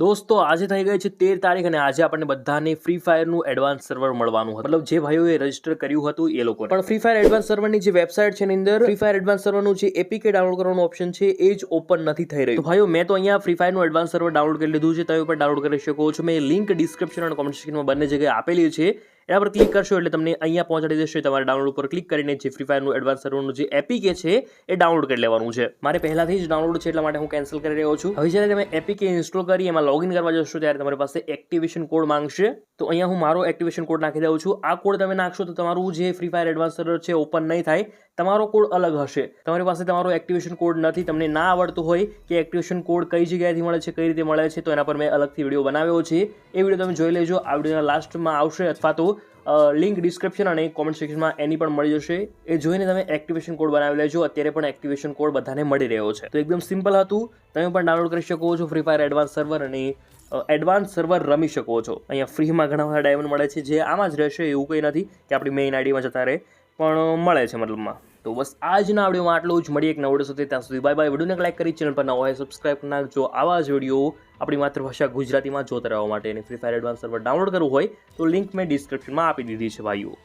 દોસ્તો, આજે થઈ ગઈ છે તેર તારીખ અને આજે આપણને બધાને ફ્રી ફાયરનું એડવાન્સ સર્વર મળવાનું હતું. મતલબ જે ભાઈઓએ રજિસ્ટર કર્યું હતું એ લોકો પણ ફ્રી ફાયર એડવાન્સ સર્વરની જે વેબસાઇટ છે એની અંદર ફ્રી ફાયર એડવાન્સ સર્વરનું જે એપીકે ડાઉનલોડ કરવાનું ઓપ્શન છે એ જ ઓપન નથી થઈ રહ્યું. ભાઈઓ, મેં તો અહીંયા ફ્રી ફાયરનું એડવાન્સ સર્વર ડાઉનલોડ કરી લીધું છે. તમે પણ ડાઉનલોડ કરી શકો છો. મેં લિંક ડિસ્ક્રિપ્શન અને કોમેન્ટ સેક્શનમાં બંને જગ્યાએ આપેલી છે. એના પર ક્લિક કરશો એટલે તમને અહીંયા પહોંચાડી દેશે. તમારે ડાઉનલોડ પર ક્લિક કરીને જે ફ્રી ફાયરનું એડવાન્સ સર્વરનું જે એપીકે છે, એ ડાઉનલોડ કરી લેવાનું છે. મારે પહેલાથી જ ડાઉનલોડ છે એટલા માટે હું કેન્સલ કરી રહ્યો છું. હવે જ્યારે તમે એપીકે ઇન્સ્ટોલ કરી, એમાં લોગિન કરવા જશો, ત્યારે તમારી પાસે એક્ટિવેશન કોડ માંગશે. તો અહીંયા હું મારો એક્ટિવેશન કોડ નાખી દઉં છું. આ કોડ તમે નાખશો તો તમારું જે ફ્રી ફાયર એડવાન્સ સર્વર છે ઓપન નહીં થાય. તમારો કોડ અલગ હશે. તમારી પાસે તમારો એક્ટિવેશન કોડ નથી. તમને ના આવડતું હોય કે એક્ટિવેશન કોડ કઈ જગ્યાએથી મળે છે, કઈ રીતે મળે છે, તો એના પર મેં અલગથી વીડિયો બનાવ્યો છે. એ વીડિયો તમે જોઈ લેજો. આ વિડીયોના લાસ્ટમાં આવશે અથવા તો લિંક ડિસ્ક્રિપ્શન અને કોમેન્ટ સેક્શનમાં એની પણ મળી જશે. એ જોઈને તમે એક્ટિવેશન કોડ બનાવી લેજો. અત્યારે પણ એક્ટિવેશન કોડ બધાને મળી રહ્યો છે. તો એકદમ સિમ્પલ હતું. તમે પણ ડાઉનલોડ કરી શકો છો ફ્રી ફાયર એડવાન્સ સર્વર અને એડવાન્સ સર્વર રમી શકો છો. અહીંયા ફ્રીમાં ઘણા બધા ડાયમંડ મળે છે. જે આમાં જ રહેશે એવું કંઈ નથી કે આપણી મેઇન આઈડીમાં જતા રહે. પણ મળે છે મતલબમાં. તો બસ આજના વિડીયોમાં આટલું જ. મળી એક નવો વીડિયો સાથે. ત્યાં સુધી બાય બાય વિડીયોને લાઈક કરી, ચેનલ પર નવો હોય સબસ્ક્રાઈબ કરી નાખજો. આવા જ વીડિયો આપણી માતૃભાષા ગુજરાતીમાં જોતા રહેવા માટે. અને free fire advance server download કરવું હોય તો લિંક મેં ડિસ્ક્રિપ્શનમાં આપી દીધી છે ભાઈઓ.